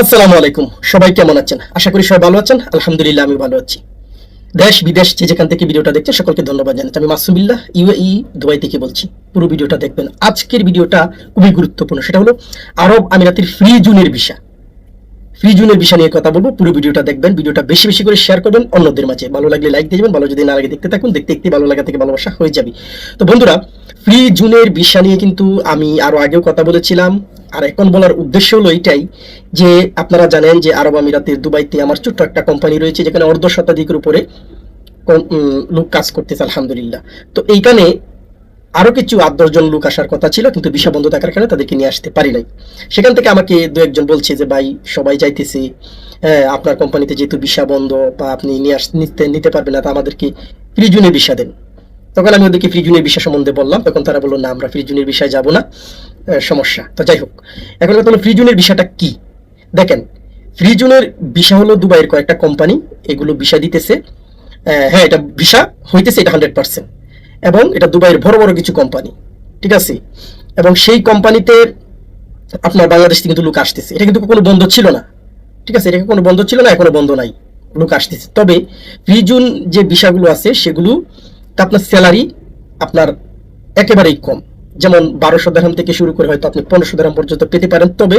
আসসালামু আলাইকুম। সবাই কেমন আছেন? আশা করি সবাই ভালো আছেন। আলহামদুলিল্লাহ, আমি ভালো আছি। দেশ, বিদেশ যে যেখান থেকে ভিডিওটা দেখছেন, সকলকে ধন্যবাদ জানাচ্ছি। আমি মাসুমিল্লাহ ইউএই দুবাই থেকে বলছি। পুরো ভিডিওটা দেখবেন। আজকের ভিডিওটা খুবই গুরুত্বপূর্ণ। সেটা হলো আরব আমিরাতের ফ্রি জুনের ভিসা। ফ্রি জুনের বিষয় নিয়ে কথা বলব। পুরো ভিডিওটা দেখবেন। ভিডিওটা বেশি বেশি করে শেয়ার করবেন অন্যদের মাঝে। ভালো লাগলে লাইক দিয়ে ভালো যদি না লাগে দেখতে থাকুন, দেখতে দেখতে ভালো লাগা থেকে ভালোবাসা হয়ে যাবে। তো বন্ধুরা, ফ্রি জুনের বিষয় নিয়ে কিন্তু আমি আরও আগেও কথা বলেছিলাম। আর এখন বলার উদ্দেশ্য হলো এটাই যে আপনারা জানেন যে আরব আমিরাতের দুবাইতে আমার ছোট্ট একটা কোম্পানি রয়েছে যেখানে অর্ধ শতাধিকের উপরে লোক কাজ করতেছে আলহামদুলিল্লাহ। তো এইখানে আরও কিছু আট দশজন লোক আসার কথা ছিল কিন্তু বিষা বন্ধ থাকার কারণে তাদেরকে নিয়ে আসতে পারি নাই। সেখান থেকে আমাকে দু একজন বলছে যে ভাই সবাই যাইতেছে হ্যাঁ, আপনার কোম্পানিতে যেহেতু বিষা বন্ধ বা আপনি নিয়ে আস নিতে নিতে পারবেন না তা আমাদেরকে ফ্রি জুনে বিষা দেন। তখন আমি ওদেরকে ফ্রি জুনের বিষয় সম্বন্ধে বললাম তখন তারা বলল না আমরা ফ্রি জুনের বিষয়ে যাব না। সমস্যা। তো যাই হোক, এখন কথা হলো ফ্রি জুনের বিষয়টা কি? দেখেন ফ্রি জুনের বিষয় হলো দুবাইয়ের কয়েকটা কোম্পানি, এগুলো বিষয় দিতেছে। হ্যাঁ এটা ভিসা হইতেছে, এটা হান্ড্রেড পার্সেন্ট। এবং এটা দুবাইয়ের বড় বড় কিছু কোম্পানি, ঠিক আছে? এবং সেই কোম্পানিতে আপনার বাংলাদেশ থেকে কিন্তু লোক আসতেছে। এটা কিন্তু কোনো বন্ধ ছিল না, ঠিক আছে? এটা কোনো বন্ধ ছিল না, এখনও বন্ধ নাই, লোক আসতেছে। তবে ফ্রি জুন যে বিষয়গুলো আছে, সেগুলো আপনার স্যালারি আপনার একেবারেই কম। যেমন বারোশো দেড়হাম থেকে শুরু করে হয়তো আপনি পনেরোশো দেড়হাম পর্যন্ত পেতে পারেন, তবে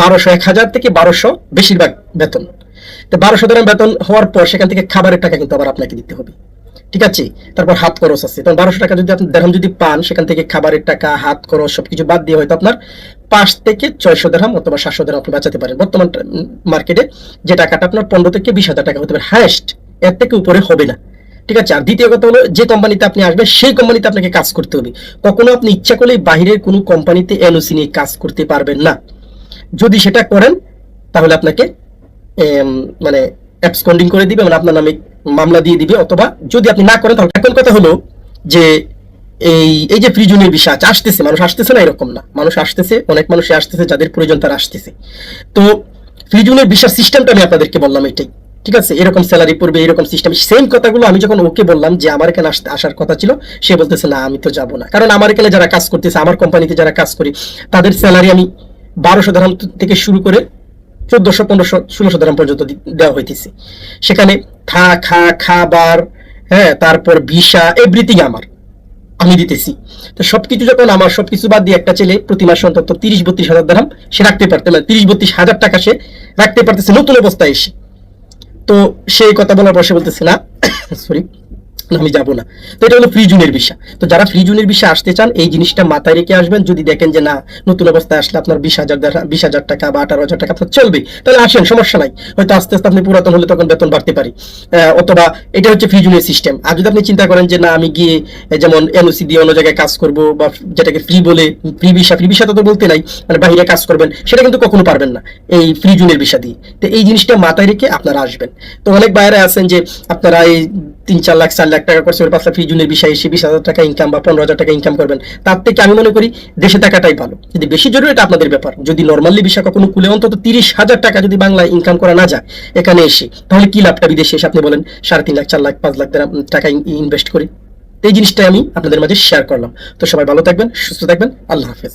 বারোশো এক হাজার থেকে বারোশো বেশিরভাগ বেতন। তো বারোশো দেড়হাম বেতন হওয়ার পর সেখান থেকে খাবারের টাকা কিন্তু আবার আপনাকে দিতে হবে। ঠিক আছে? তারপর হাত খরচ আছে। তখন বারোশো টাকা যদি আপনি দেড়হাম যদি পান, সেখান থেকে খাবারের টাকা, হাত খরচ সবকিছু বাদ দিয়ে হয়তো আপনার পাঁচ থেকে ছয়শো দেড়হাম অথবা সাতশো দেড়হাম আপনি বাঁচাতে পারেন। বর্তমান মার্কেটে যে টাকাটা আপনার পনেরো থেকে বিশ হাজার টাকা হতে পারে। হায়েস্ট, এর থেকে উপরে হবে না। ঠিক আছে? আর দ্বিতীয় কথা হলো, যে কোম্পানিতে আপনি আসবেন, সেই কোম্পানিতে আপনাকে কাজ করতে হবে। কখনো আপনি ইচ্ছা করলেই বাহিরের কোনো কোম্পানিতে এনওসি নিয়ে কাজ করতে পারবেন না। যদি সেটা করেন, তাহলে আপনাকে মানে অ্যাবসকন্ডিং করে দিবে মানে আপনার নামে মামলা দিয়ে দিবে, অথবা যদি আপনি না করেন, তাহলে এখন কথা হলো যে, এই এই যে ফ্রিজনের বিষয় আছে, আসতেছে, মানুষ আসতেছে না এরকম না। মানুষ আসতেছে, অনেক মানুষ আসতেছে, যাদের প্রয়োজন তারা আসতেছে। তো ফ্রিজনের বিষয় সিস্টেমটা আমি আপনাদেরকে বললাম এটাই। ঠিক আছে, এরকম স্যালারি পড়বে, এরকম সিস্টেম সেম কথাগুলো আমি যখন ওকে বললাম যে আমার এখানে আসতে আসার কথা ছিল, সে বলতেছে, না, আমি তো যাব না। কারণ আমার এখানে যারা কাজ করতেছে, আমার কোম্পানিতে যারা কাজ করি, তাদের স্যালারি আমি বারোশো দাম থেকে শুরু করে চোদ্দশো, পনেরোশো, ষোলোশো দাম পর্যন্ত দেওয়া হইতেছে। সেখানে থাকা খাবার হ্যাঁ তারপর ভিসা এভরিথিং আমার, আমি দিতেছি। তো সবকিছু যখন আমার সবকিছু বাদ দিয়ে একটা ছেলে প্রতি মাসে অন্তত তিরিশ, বত্রিশ হাজার দাম সে রাখতে পারতে মানে তিরিশ, বত্রিশ হাজার টাকা সে রাখতে পারতেছে নতুন অবস্থায় এসে। তো সেই কথা বলার পর সে বলতেছে না সরি আমি যাব না। তো এটা হলো ফ্রি জুনের বিষয় তো যারা ফ্রি জুনের বিষয় আসতে চান, এই জিনিসটা মাথায় রেখে আসবেন। যদি দেখেন যে না, নতুন অবস্থায় আসলে আপনার বিশ হাজার বিশ হাজার টাকা বা আঠারো হাজার টাকা আপনার চলবে, তাহলে আসেন, সমস্যা নাই। হয়তো আস্তে আস্তে আপনি পুরাতন হলে তখন বেতন বাড়তে পারে। অথবা এটা হচ্ছে ফ্রি জুনের সিস্টেম আর যদি আপনি চিন্তা করেন যে না, আমি গিয়ে যেমন এনওসি দিয়ে অন্য জায়গায় কাজ করব বা যেটাকে ফ্রি বলে ফ্রি ভিসা ফ্রি ভিসা তো বলতে নাই মানে বাইরে কাজ করবেন, সেটা কিন্তু কখনো পারবেন না এই ফ্রি জুনের ভিসা দিয়ে। তো এই জিনিসটা মাথায় রেখে আপনারা আসবেন। তো অনেক বাইরে আছেন যে, আপনারা এই তিন চার লাখ চার লাখ টাকা করছে ওর পাঁচ লাখ ফ্রি জুনের বিষয় এসে বিশ হাজার টাকা ইনকাম বা পনেরো হাজার টাকা ইনকাম করবেন। তার থেকে আমি মনে করি দেশে টাকাটাই ভালো। যদি বেশি জরুরি, এটা আপনাদের ব্যাপার। যদি নর্মালি বিষয় কখনো খুলে, অন্তত তিরিশ হাজার টাকা যদি বাংলায় ইনকাম করা না যায়, এখানে এসে, তাহলে কি লাভটা বিদেশে এসে আপনি বলেন, সাড়ে তিন লাখ, চার লাখ, পাঁচ লাখ টাকা ইনভেস্ট করি। এই জিনিসটাই আমি আপনাদের মাঝে শেয়ার করলাম। তো সবাই ভালো থাকবেন, সুস্থ থাকবেন। আল্লাহ হাফেজ।